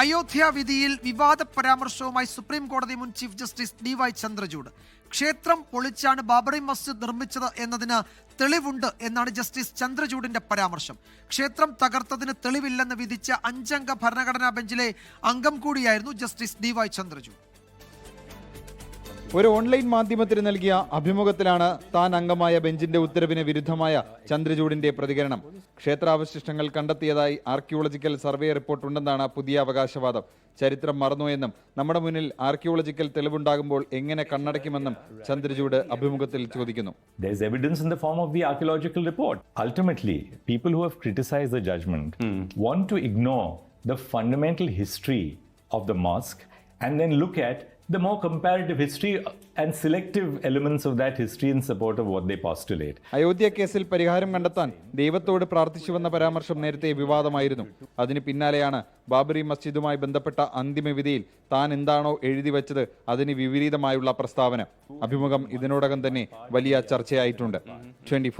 അയോധ്യ വിധിയിൽ വിവാദ പരാമർശവുമായി സുപ്രീം കോടതി മുൻ chief justice D Y Chandrachud. ക്ഷേത്രം പൊളിച്ചാണ് ബാബറി മസ്ജിദ് നിർമ്മിച്ചത് എന്നതിന് തെളിവുണ്ട് എന്നാണ് ജസ്റ്റിസ് ചന്ദ്രചൂഡിന്റെ പരാമർശം. ക്ഷേത്രം തകർത്തതിന് തെളിവില്ലെന്ന് വിധിച്ച അഞ്ചംഗ ഭരണഘടനാ ബെഞ്ചിലെ അംഗം കൂടിയായിരുന്നു ജസ്റ്റിസ് ഡി വൈ ചന്ദ്രചൂഡ്. ഒരു ഓൺലൈൻ മാധ്യമത്തിന് നൽകിയ അഭിമുഖത്തിലാണ് താൻ അംഗമായ ബെഞ്ചിന്റെ ഉത്തരവിന് വിരുദ്ധമായ ചന്ദ്രചൂഡിന്റെ പ്രതികരണം. ക്ഷേത്രാവശിഷ്ടങ്ങൾ കണ്ടെത്തിയതായി ആർക്കിയോളജിക്കൽ സർവേ റിപ്പോർട്ടുണ്ടെന്നാണ് പുതിയ അവകാശവാദം. ചരിത്രം മറന്നു എന്നും നമ്മുടെ മുന്നിൽ ആർക്കിയോളജിക്കൽ തെളിവുണ്ടാകുമ്പോൾ എങ്ങനെ കണ്ണടയ്ക്കുമെന്നും ചന്ദ്രചൂഡ് അഭിമുഖത്തിൽ ചോദിക്കുന്നു. There's evidence in the form of the archaeological report. Ultimately, people who have criticized the judgment want to ignore the fundamental history of the mosque and then look at the more comparative history and selective elements of that history in support of what they postulate. Ayodhya കേസിൽ പരിഹാരം കണ്ടെത്താൻ ദൈവത്തോട് പ്രാർത്ഥിച്ചുവെന്ന പരാമർശം നേരത്തെ വിവാദമായിരുന്നു. അതിന് പിന്നാലെയാണ് ബാബറി മസ്ജിദുമായി ബന്ധപ്പെട്ട അന്തിമ വിധിയിൽ താൻ എന്താണോ എഴുതി വച്ചത് അതിന് വിപരീതമായുള്ള പ്രസ്താവന. അഭിമുഖം ഇതിനോടകം തന്നെ വലിയ ചർച്ചയായിട്ടുണ്ട്. ട്വന്റി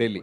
ഡൽഹി.